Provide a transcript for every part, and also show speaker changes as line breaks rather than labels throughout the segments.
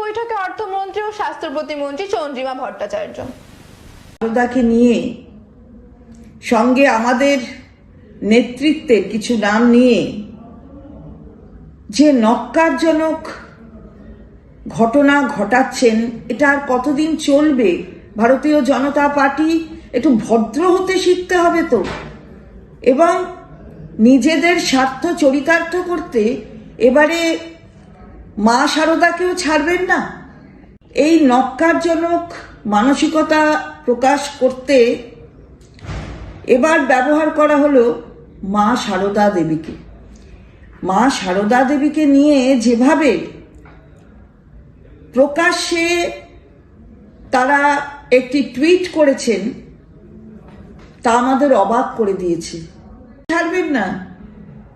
বৈঠকে অর্থমন্ত্রী ও স্বাস্থ্য প্রতিমন্ত্রী চন্দ্রিমা ভট্টাচার্য।
সারদাকে নিয়ে সঙ্গে আমাদের নেতৃত্বের কিছু নাম নিয়ে যে নক্কারজনক ঘটনা ঘটাচ্ছেন, এটা আর কতদিন চলবে? ভারতীয় জনতা পার্টি একটু ভদ্র হতে শিখতে হবে তো। এবং নিজেদের স্বার্থ চরিতার্থ করতে এবারে মা সারদাকেও ছাড়বেন না। এই নক্কারজনক মানসিকতা প্রকাশ করতে এবার ব্যবহার করা হলো মা সারদা দেবীকে। মা সারদা দেবীকে নিয়ে যেভাবে প্রকাশ্যে তারা একটি টুইট করেছেন, তা আমাদের অবাক করে দিয়েছে। ছাড়বেন না।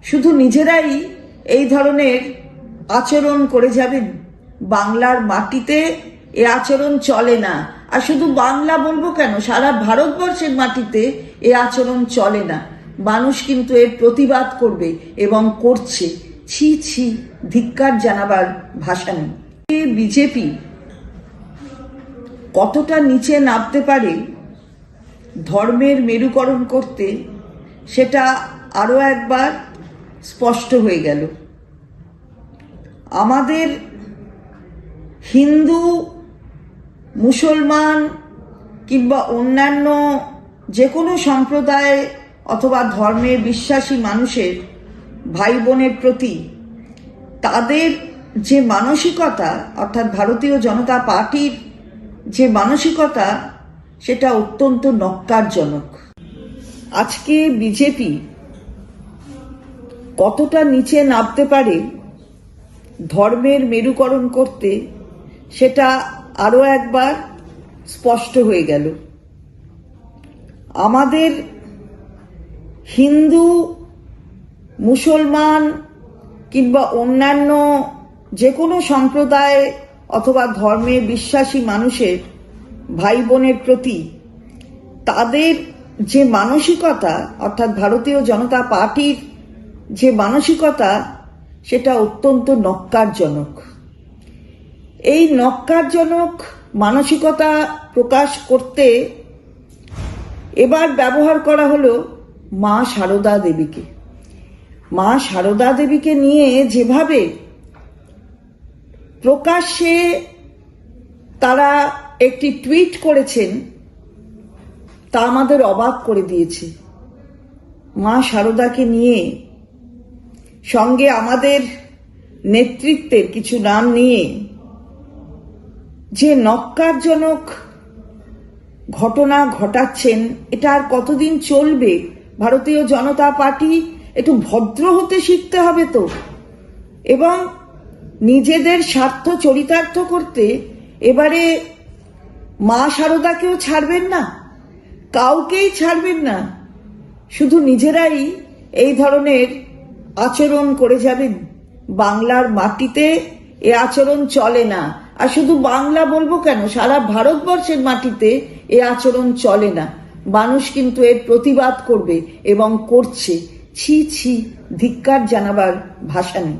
শুধু নিজেরাই এই ধরনের আচরণ করে যাবেন বাংলার মাটিতে, এ আচরণ চলে না। আর শুধু বাংলা বলব কেন? সারা ভারতবর্ষের মাটিতে এ আচরণ চলে না। মানুষ কিন্তু এর প্রতিবাদ করবে এবং করছে। ছি ছি, ধিক্কার জানাবার ভাষা নেই। বিজেপি কতটা নিচে নামতে পারে, ধর্মের মেরুকরণ করতে, সেটা আরও একবার স্পষ্ট হয়ে গেল। আমাদের হিন্দু, মুসলমান কিংবা অন্যান্য যে কোনো সম্প্রদায় অথবা ধর্মে বিশ্বাসী মানুষের ভাই বোনের প্রতি তাদের যে মানসিকতা, অর্থাৎ ভারতীয় জনতা পার্টির যে মানসিকতা, সেটা অত্যন্ত নক্কারজনক। আজকে বিজেপি কতটা নিচে নামতে পারে ধর্মের মেরুকরণ করতে সেটা আরও একবার স্পষ্ট হয়ে গেল। আমাদের হিন্দু, মুসলমান কিংবা অন্যান্য যে কোনো সম্প্রদায় অথবা ধর্মে বিশ্বাসী মানুষের ভাই বোনের প্রতি তাদের যে মানসিকতা, অর্থাৎ ভারতীয় জনতা পার্টির যে মানসিকতা সেটা অত্যন্ত নক্কারজনক এই নক্কারজনক মানসিকতা প্রকাশ করতে এবার ব্যবহার করা হলো মা সারদা দেবীকে। মা সারদা দেবীকে নিয়ে যেভাবে প্রকাশ্যে তারা একটি টুইট করেছেন, তা আমাদের অবাক করে দিয়েছে। মা সারদাকে নিয়ে সঙ্গে আমাদের নেতৃত্বের কিছু নাম নিয়ে যে নক্কারজনক ঘটনা ঘটাচ্ছেন, এটা আর কতদিন চলবে? ভারতীয় জনতা পার্টি একটু ভদ্র হতে শিখতে হবে তো। এবং নিজেদের স্বার্থ চরিতার্থ করতে এবারে মা সারদাকেও ছাড়বেন না? কাউকেই ছাড়বেন না? শুধু নিজেরাই এই ধরনের আচরণ করে যাবেন। বাংলার মাটিতে এ আচরণ চলে না। আর শুধু বাংলা বলব কেন? সারা ভারতবর্ষের মাটিতে এ আচরণ চলে না। মানুষ কিন্তু এর প্রতিবাদ করবে এবং করছে। ছি ছি, ধিক্কার জানাবার ভাষা নেই।